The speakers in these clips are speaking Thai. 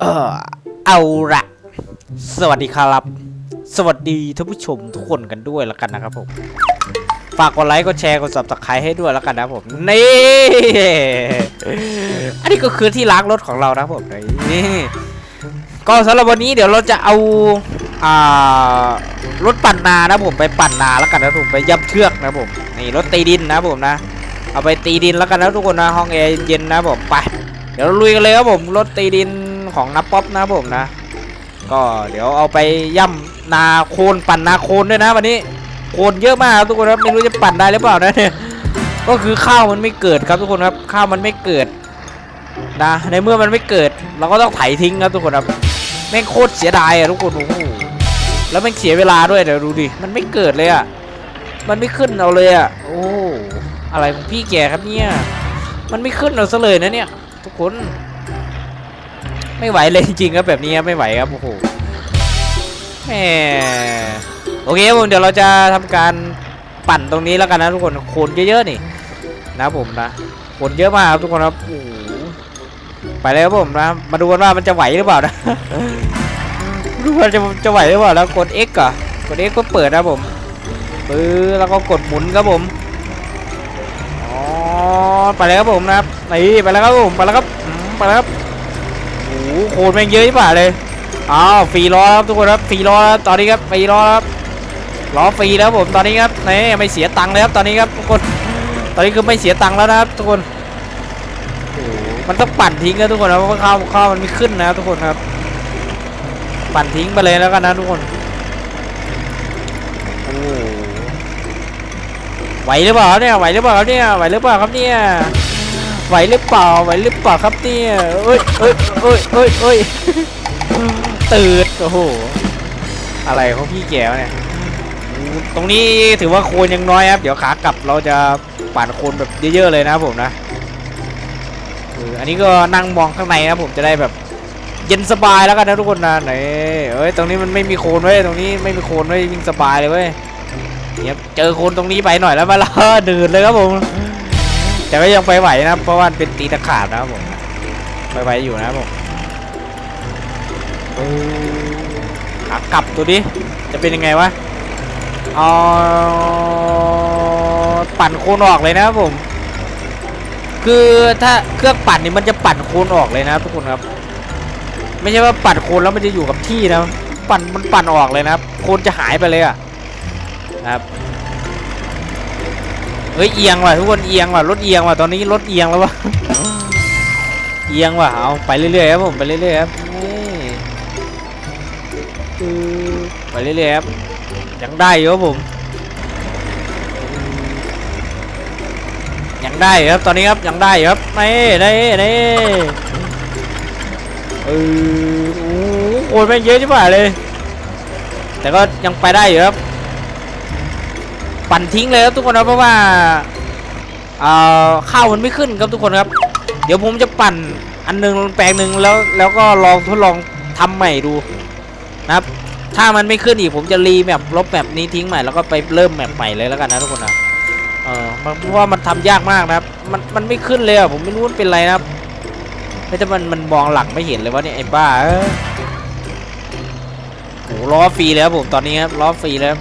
เออเอาละสวัสดีครับ สวัสดีท่านผู้ชมทุกคนกันด้วยแล้วกันนะครับผม ฝากกดไลค์กดแชร์กด subscribe ให้ด้วยแล้วกันนะผม นี่ อันนี้ก็คือที่ล้างรถของเรานะผมนี่ก็สำหรับวันนี้เดี๋ยวเราจะเอาอ่ารถปั่นนานะผมไปปั่นนาแล้วกันนะผมไปย่ำเชือกนะผมนี่รถตีดินนะผมนะ เอาไปตีดินแล้วกันนะทุกคนนะห้องแอร์เย็นนะผมไป เดี๋ยวเราลุยกันเลยครับผมรถตีดินของนับป๊อปนะผมนะ ก็เดี๋ยวเอาไปย่ำนาโคนปั่นนาโคนด้วยนะ วันนี้โคนเยอะมากครับทุกคนครับไม่รู้จะปั่นได้หรือเปล่านะเนี่ยก็คือข้าวมันไม่เกิดครับทุกคนครับข้าวมันไม่เกิดนะในเมื่อมันไม่เกิด เราก็ต้องไถทิ้งครับทุกคนครับแม่งโคตรเสียดายอะทุกคนโอ้โหแล้วแม่งเสียเวลาด้วยเดี๋ยวดูดิมันไม่เกิดเลยอะมันไม่ขึ้นเอาเลยอะโอ้อะไรของพี่แกครับเนี่ยมันไม่ขึ้นเอาซะเลยนะเนี่ย ทุกคน ไม่ไหวเลยจริงครับแบบนี้ครับไม่ไหวครับโอ้โหแหมโอเคครับผมเดี๋ยวเราจะทำการปั่นตรงนี้แล้วกันนะทุกคนคนเยอะๆนี่ นะผมนะคนเยอะมากครับทุกคนครับโอ้โหไปเลยครับผมนะ มาดูกันว่ามันจะไหวหรือเปล่านะดูว่าจะจะไหวหรือเปล่าแล้วกด X ก่อนกด X ก็เปิดนะผมปื้อแล้วก็กดหมุนครับผม ไปเลยครับผมนะครับนี่ไปแล้วครับผมไปแล้วครับไปแล้วครับโอ้โหโคตรแม่งเยอะที่ป่าเลยอ้าวฟรีล้อครับทุกคนครับฟรีล้อครับตอนนี้ครับฟรีล้อครับล้อฟรีแล้วผมตอนนี้ครับนี่ไม่เสียตังค์เลยครับตอนนี้ครับทุกคนตอนนี้คือไม่เสียตังค์แล้วนะครับทุกคนมันต้องปั่นทิ้งนะทุกคนนะเพราะว่าข้าวข้าวมันไม่ขึ้นนะครับทุกคนครับ ปั่นทิ้งไปเลยแล้วกันนะทุกคนโอ้โห ไหวหรือเปล่าเนี่ยไหวหรือเปล่าครับเนี่ยไหวหรือเปล่าครับเนี่ยไหวหรือเปล่าไหวหรือเปล่าครับเนี่ยเอ้ยเอ้ยเอ้ยเอ้ยเอ้ยตื่นโอ้โหอะไรของพี่แกวเนี่ยตรงนี้ถือว่าโคนยังน้อยครับ เดี๋ยวขากลับเราจะปั่นโคนแบบเยอะๆเลยนะผมนะอันนี้ก็นั่งมองข้างในนะผมจะได้แบบเย็นสบายแล้วกันนะทุกคนนะไหนเอ้ยตรงนี้มันไม่มีโคลนเว้ยตรงนี้ไม่มีโคลนเว้ยิ่งสบายเลยเว้ย เนี่ยเจอโคนตรงนี้ไปหน่อยแล้วมาละดืดเลยครับผม แต่ก็ยังไปไหวนะเพราะว่าเป็นตีตะขาบนะครับผมไปไหวอยู่นะครับผมขากลับตัวนี้จะเป็นยังไงวะเอาปั่นโคนออกเลยนะครับผม คือถ้าเครื่องปั่นนี่มันจะปั่นโคนออกเลยนะทุกคนครับ ไม่ใช่ว่าปั่นโคนแล้วมันจะอยู่กับที่นะ ปั่นมันปั่นออกเลยนะครับโคนจะหายไปเลยอะนะ ครับเฮ้ยเอียงว่ะทุกคนเอียงว่ะรถเอียงว่ะตอนนี้รถเอียงแล้ววะเอียงว่ะเอาไปเรื่อยๆครับผมไปเรื่อยๆครับไปเรื่อยๆครับยังได้อยู่ครับผมยังได้ครับตอนนี้ครับยังได้ครับนี่นี่นี่เออโอ้โหโอนแม่งเยอะใช่ป่ะเลย แต่ก็ยังไปได้อยู่ครับ ปั่นทิ้งเลยครับทุกคนนะเพราะว่าเอ่อข้าวมันไม่ขึ้นครับทุกคนครับ เดี๋ยวผมจะปั่นอันหนึงแปลงหนึ่งแล้วแล้วก็ลองทดลองทำใหม่ดูนะครับ ถ้ามันไม่ขึ้นอีกผมจะรีแมปลบแมปนี้ทิ้งใหม่แล้วก็ไปเริ่มแมปใหม่เลยแล้วกันนะทุกคนนะเออเพราะว่ามันทำยากมากนะครับ มันมันไม่ขึ้นเลยอะผมไม่รู้มันเป็นไรนะครับไม่แต่มันมันมองหลังไม่เห็นเลยว่าเนี่ยไอ้บ้าเอ้ล้อฟรีแล้วผมตอนนี้ครับล้อฟรีแล้ว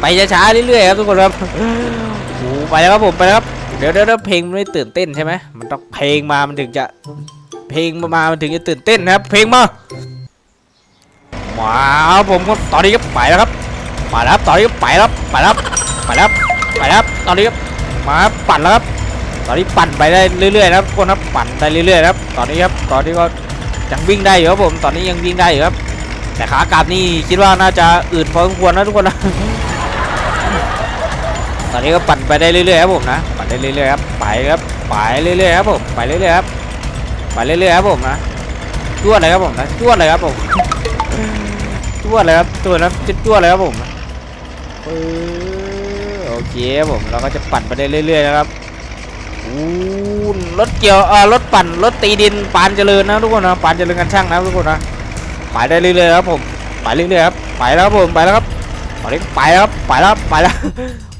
ไปช้าๆเรื่อยๆครับทุกคนครับโอ้โหไปแล้วครับผมไปแล้วครับเดี๋ยวเดี๋ยวเพลงไม่ตื่นเต้นใช่ไหมมันต้องเพลงมามันถึงจะเพลงมามันถึงจะตื่นเต้นนะครับ เพลงมามาครับผมก็ตอนนี้ก็ไปแล้วครับมาแล้วตอนนี้ก็ไปแล้วไปแล้วไปแล้วไปแล้วตอนนี้ก็มาปั่นแล้วครับ ตอนนี้ปั่นไปได้เรื่อยๆนะครับทุกคนครับปั่นไปเรื่อยๆครับ ตอนนี้ครับตอนนี้ก็ยังวิ่งได้อยู่ครับผมตอนนี้ยังวิ่งได้อยู่ครับ แต่ขากลับนี่คิดว่าน่าจะอืดพอสมควรนะทุกคนนะ ตอนนี้ก็ปั่นไปได้เรื่อยๆครับผมนะปั่นได้เรื่อยๆครับไปครับไปเรื่อยๆครับผมไปเรื่อยๆครับไปเรื่อยๆครับผมนะจวดเลยครับผมนะจวดเลยครับผมจวดเลยครับตัวนะจวดเลยครับผมเออโอเคครับผมเราก็จะปั่นไปได้เรื่อยๆนะครับอู้รถเกี่ยวเอ่อรถปั่นรถตีดินปานเจริญนะทุกคนนะปานเจริญกันช่างนะทุกคนนะไปได้เรื่อยๆครับผมไปเรื่อยๆครับไปแล้วครับผมไปแล้วครับตอนนี้ไปแล้วครับไปแล้วครับไปแล้ว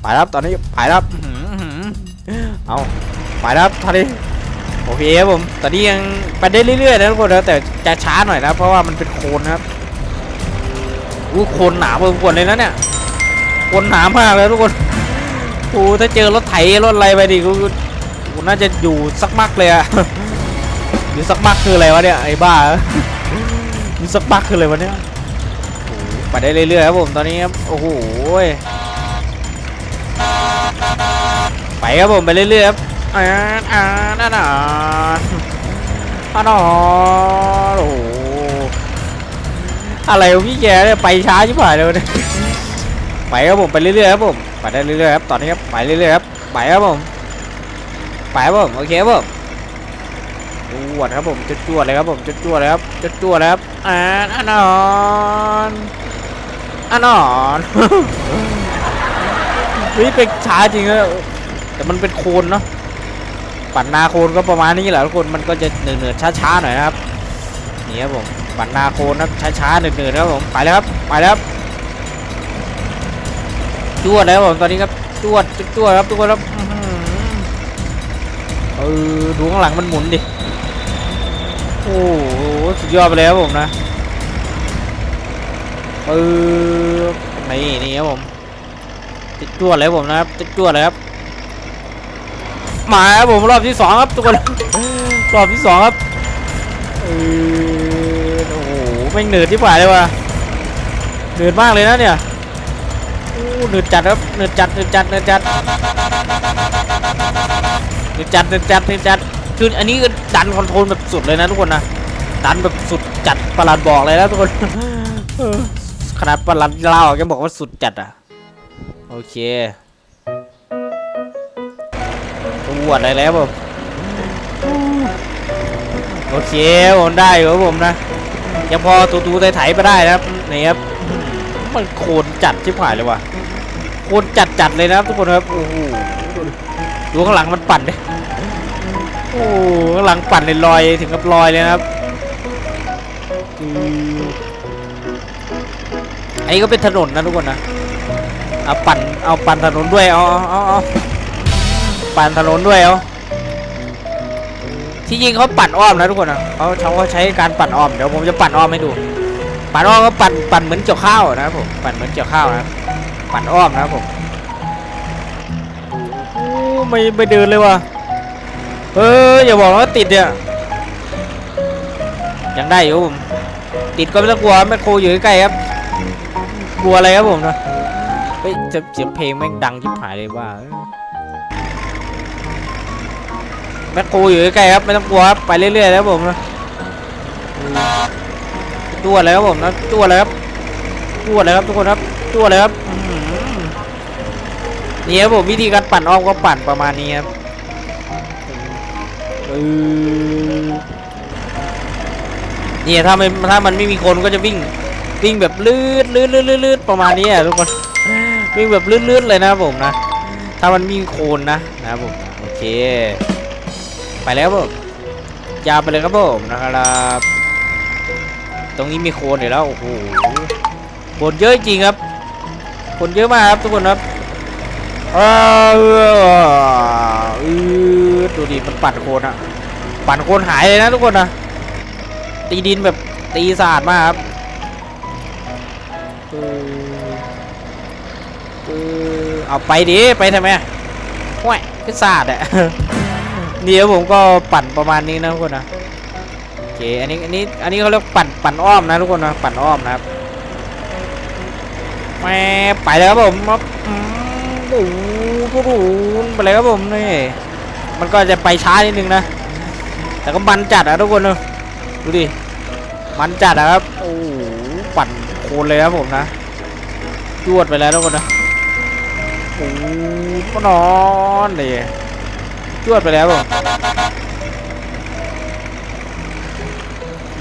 ไปแล้วครับตอนนี้ไปแล้วครับอื้อหืออื้อหือเอาไปแล้วครับตอนนี้โอเคครับผมตอนนี้ยังไปได้เรื่อยๆนะทุกคนนะแต่จะช้าหน่อยนะเพราะว่ามันเป็นโคลนนะครับอู้โคลนหนาพอสมควรเลยนะเนี่ยโคลนหนามากเลยทุกคนโอ้ถ้าเจอรถไถรถอะไรไปดิกูกูน่าจะอยู่สักมักเลยอะอยู่สักมักคืออะไรวะเนี่ยไอ้บ้าอยู่สักมักคืออะไรวะเนี่ยโอ้โหไปได้เรื่อยๆครับผมตอนนี้ครับโอ้โหไป ครับผมไปเรื่อยๆครับอ่าอ่าน่าน่าอ่าน่าโอ้โหอะไรพี่แกเนี่ยไปช้าชิบหายเลยไปครับผมไปเรื่อยๆครับผมไปได้เรื่อยๆครับตอนนี้ครับไปเรื่อยๆครับไปครับผมไปครับผมโอเคครับผมจวดครับผมจะจวดเลยครับผมจะจวดเลยครับจะจวดเลยครับอ่าอ่านอนอ่านอนเฮ้ยเป็นช้าจริงเอะ แต่มันเป็นโคลนเนาะปั่นนาโคนก็ประมาณนี้แหละทุกคนมันก็จะเหนื่อยๆช้าๆหน่อยนะครับนี่ครับผมปั่นนาโคนนะครับช้าๆเหนื่อยๆนะครับผมไปแล้วครับไปแล้วครับจวดแล้วผมตอนนี้ครับจวดจวดครับทุกคนครับเออดูข้างหลังมันหมุนดิโอ้โหสุดยอดไปเลยครับผมนะเออนี่นี่ครับผมจวดเลยครับผมนะครับจวดเลยครับ หมายครับผมรอบที่สองครับทุกคนรอบที่สองครับเออโอ้โหไม่งเหนื่อยที่ป่ายเลยว่ะเหนื่อยมากเลยนะเนี่ยโอ้เหนื่อยจัดครับเหนื่อยจัดเหนื่อยจัดเหนื่อยจัดเหนื่อยจัดเหนื่อยจัดเหนื่อยจัดคืออันนี้คือดันคอนโทรลแบบสุดเลยนะทุกคนนะดันแบบสุดจัดประหลัดบอกเลยนะทุกคนขนาดประหลัดเล่าแกบอกว่าสุดจัดอะ โอเค ตัวอะไรแล้วผมโอเคผมได้อยู่ครับผมนะยังพอตูตูไถๆไปได้นะครับนี่ครับมันโคนจัดชิบหายเลยว่ะโคนจัดจัดๆเลยนะครับทุกคนครับโอ้โหดูข้างหลังมันปั่นดิโอ้โหข้างหลังปั่นเลยลอยถึงกับลอยเลยนะครับอืมอันนี้ก็เป็นถนนนะทุกคนนะเอาปั่นเอาปั่นถนนด้วยเอาเอาเอาเอา ปั่นถนนด้วยเอาที่จริงเขาปั่นอ้อมนะทุกคนนะเขาเขาใช้การปั่นอ้อมเดี๋ยวผมจะปั่นอ้อมให้ดู ปั่นอ้อมก็ปั่นปั่นเหมือนเกี่ยวข้าวนะครับผมปั่นเหมือนเกี่ยวข้าวนะปั่นอ้อมนะครับผมโอ้ไม่ไม่เดินเลยว่ะเอออย่าบอกว่าติดเนี่ยยังได้อยู่ผมติดก็ไม่ต้องกลัวแมคโครอยู่ใกล้ๆครับกลัวอะไรครับผมนะเฮ้ยเสียงเสียงเพลงแม่งดังชิบหายเลยว่า แมคโครอยู่ใกล้ครับไม่ต้องกลัวครับไปเรื่อยๆแล้วผมนะตัวอะไรครับผมนะตัวอะไรครับตัวอะไรครับทุกคนครับตัวอะไรครับนี่ครับผมวิธีการปั่นอ้อมก็ปั่นประมาณนี้ครับเนี่ถ้าไม่ถ้ามันไม่มีคนก็จะวิ่งวิ่งแบบลื่นลื่นลื่นลื่นประมาณนี้อะทุกคนวิ่งแบบลื่นลื่นเลยนะผมนะ ถ้ามันมีโคนนะนะผมโอเค ไปแล้วครับผมยาวไปเลยครับผมนะครับตรงนี้มีโคลนอยู่แล้วโอ้โหโคลนเยอะจริงครับคลนเยอะมากครับทุกคนครับอ้าวเอดูดิมันปั่นโคลนอะปั่นโคลนหายเลยนะทุกคนนะตีดินแบบตีสะอาดมากครับเออเออเอาไปดิไปทำไมห่วยก็สะอาดอะ เดี๋ยวผมก็ปั่นประมาณนี้นะทุกคนนะโอเคอันนี้อันนี้อันนี้เขาเรียกปั่นปั่นอ้อมนะทุกคนนะปั่นอ้อมนะครับแม่ไปแล้วครับผมโอ้โหโอ้โหไปเลยครับผมนี่ มันก็จะไปช้านิดนึงนะ แต่ก็มันจัดอะทุกคนนะดูดิมันจัดอะครับโอ้โหปั่นโคนเลยครับผมนะจวดไปแล้วทุกคนนะโอ้ก็นอนเลย จวดไปแล้วผม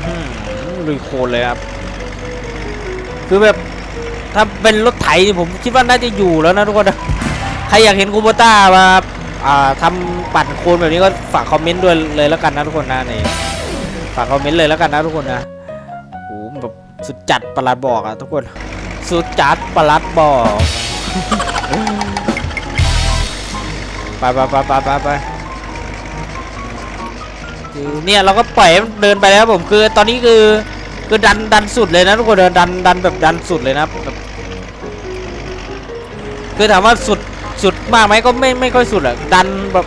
อืมลุยโคลนเลยครับ คือแบบ ถ้าเป็นรถไถนี่ผมคิดว่าน่าจะอยู่แล้วนะทุกคนนะใครอยากเห็นคูโบต้ามาอ่าทำปั่นโคลนแบบนี้ก็ฝากคอมเมนต์ด้วยเลยแล้วกันนะทุกคนนะนี่ฝากคอมเมนต์เลยแล้วกันนะทุกคนนะโอ้โหแบบสุดจัดประหลัดบอกอะทุกคน สุดจัดประหลัดบอก ไปไปไปไปไปไปคือเนี่ยเราก็ปล่อยมันเดินไปแล้วผมคือตอนนี้คือคือดันดันสุดเลยนะทุกคนดันดันแบบดันสุดเลยนะแบบคือถามว่าสุดสุดมากไหมก็ไม่ไม่ค่อยสุดอะดันแบบ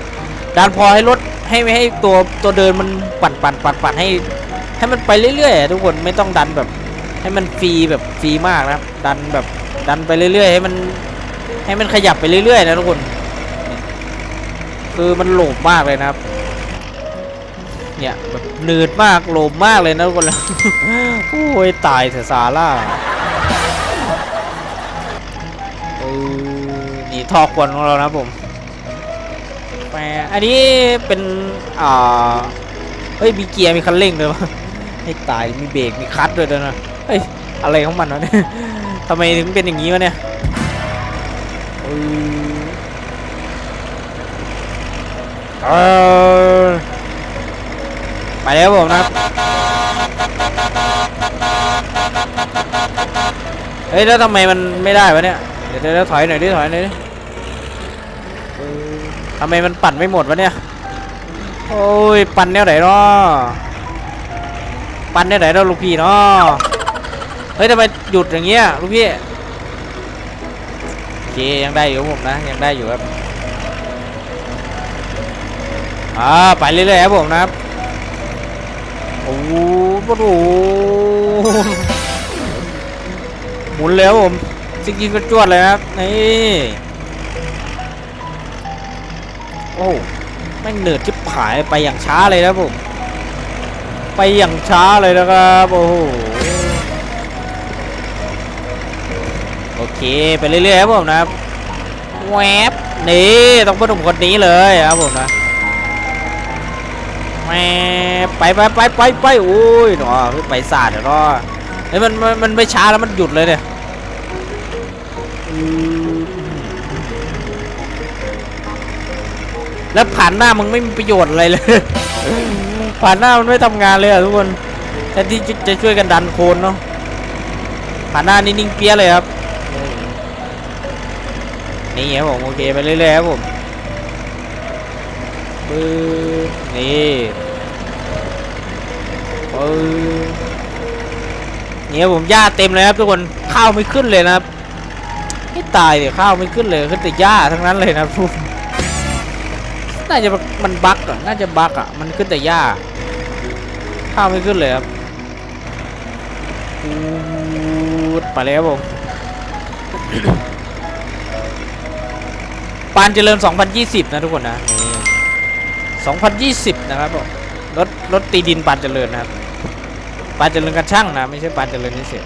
ดันพอให้รถให้ไม่ให้ตัวตัวเดินมันปั่นปั่นปั่นปั่นให้ ให้มันไปเรื่อยๆทุกคนไม่ต้องดันแบบ ให้มันฟรีแบบฟรีมากนะครับดันแบบดันไปเรื่อยๆ ให้มันให้มันขยับไปเรื่อยๆนะทุกคน คือมันโหลบมากเลยนะครับ เนี่ยแบบหนืดมากโหลบมากเลยนะทุกคนโอ้ยตายเถอะซาร่าเออนี่ทอควนของเรานะผมแหมอันนี้เป็นอ่าเฮ้ยมีเกียร์มีคันเร่งเลยวะให้ตายมีเบรกมีคลัตช์ด้วยนะเฮ้ยอะไรของมันวะเนี่ยทำไมถึงเป็นอย่างนี้วะเนี่ย เออไปแล้วผมนะครับ เฮ้ยแล้วทำไมมันไม่ได้วะเนี่ย เดี๋ยวเดี๋ยวถอยหน่อยดิถอยหน่อยดิทำไมมันปั่นไม่หมดวะเนี่ย โอ้ยปั่นแนวไหนเนาะปันได้ไหนเราะลูกพี่เนาะเฮ้ยทำไมหยุดอย่างเงี้ยลูกพี่โอเคยังได้อยู่ผมนะยังได้อยู่ครับ อ่าไปเรื่อยๆครับผมนะครับโอ้โหโอ้โหหมุนเลยครับผมจริงๆก็จวดเลยครับนี่โอ้แม่งเหนืดจิบหายไปอย่างช้าเลยนะผมไปอย่างช้าเลยนะครับโอ้โหโอเคไปเรื่อยๆครับผมนะครับแวบนี่ต้องพูดถึงคนนี้เลยครับผมนะ แวบไปไปไปไปไปโอ้ยหนอไปสาดเดี๋ยวรอเฮ้ยมันมันมันไม่ช้าแล้วมันหยุดเลยเนี่ยแล้วผ่านหน้ามึงไม่มีประโยชน์อะไรเลย ผ่านหน้ามันไม่ทำงานเลยอะทุกคนแทนที่จะจะช่วยกันดันโคนเนาะผ่านหน้านี่นิ่งเปี้ยเลยครับนี่ครับผมโอเคไปเรื่อยๆครับผม ปึ๊บนี่ปึ๊บนี่ครับผมหญ้าเต็มเลยครับทุกคนข้าวไม่ขึ้นเลยนะครับให้ตายเดี๋ยวข้าวไม่ขึ้นเลยขึ้นแต่หญ้าทั้งนั้นเลยนะครับทุกน่าจะมันบั๊กอะน่าจะบั๊กอะมันขึ้นแต่หญ้าข้าวไม่ขึ้นเลยครับอูดไปเลยครับผมปานเจริญ 2020 นะทุกคนนะนี่ 2020 นะครับผมรถรถตีดินปานเจริญนะครับปานเจริญกันช่างนะ ไม่ใช่ปานเจริญนี่เสีย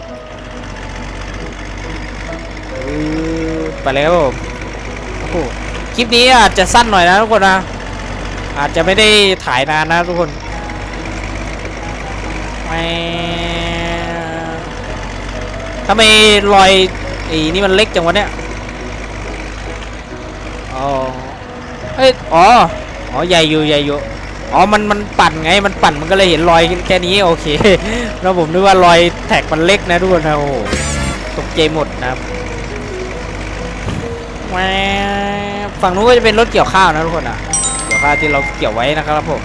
ไปแล้วครับผมโอ้โหคลิปนี้อาจจะสั้นหน่อยนะทุกคนนะ อาจจะไม่ได้ถ่ายนานนะทุกคนแหม่ทำไมรอยไอ้นี่มันเล็กจังวะเนี่ย อ๋อเอ้ย อ๋อ อ๋อใหญ่อยู่ใหญ่อยู่อ๋อมันมันปั่นไงมันปั่นมันก็เลยเห็นรอยแค่นี้โอเคแล้วผมนึกว่ารอยแท็กมันเล็กนะทุกคนนะโอ้ตกใจหมดนะครับฝั่งนู้นก็จะเป็นรถเกี่ยวข้าวนะทุกคนนะเกี่ยวข้าวที่เราเกี่ยวไว้นะครับผม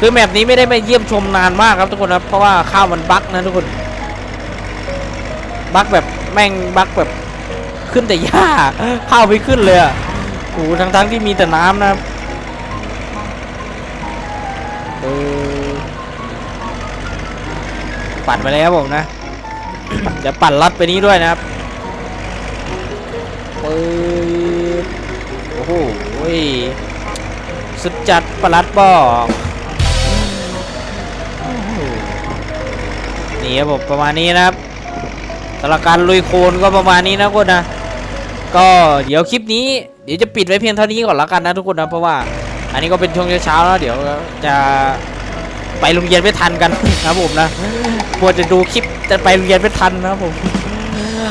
คือแมปนี้ไม่ได้มาเยี่ยมชมนานมากครับทุกคนครับเพราะว่าข้าวมันบั๊กนะทุกคนบั๊กแบบแม่งบั๊กแบบขึ้นแต่หญ้าข้าวไม่ขึ้นเลยอะโอ้ทั้งทั้งๆที่มีแต่น้ำนะครับ ปั่นไปเลยครับผมนะเดี๋ยวปั่นลัดไปนี้ด้วยนะครับปึ๊บโอ้โหสุดจัดประลัดบอกนี่ครับผมประมาณนี้นะครับสำหรับการลุยโคลนก็ประมาณนี้นะทุกคนนะ ก็เดี๋ยวคลิปนี้เดี๋ยวจะปิดไว้เพียงเท่านี้ก่อนละกันนะทุกคนนะเพราะว่า อันนี้ก็เป็นช่วงเช้าแล้วเดี๋ยวจะ ไปโรงเรียนไม่ทันกันนะครับผมนะกลัวจะดูคลิปจะไปโรงเรียนไม่ทันนะครับผม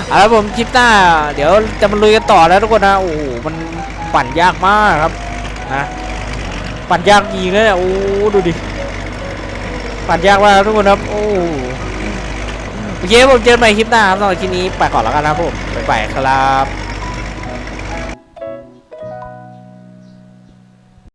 เอาละผมคลิปหน้า เดี๋ยวจะมาลุยกันต่อนะทุกคนนะโอ้โหมันปั่นยากมากครับนะปั่นยากจริงเลยโอ้ดูดิปั่นยากมากทุกคนครับโอ้โอเคผมเจอใหม่คลิปหน้าครับสำหรับคลิปนี้ไปก่อนแล้วกันนะผมบ๊ายบายครับ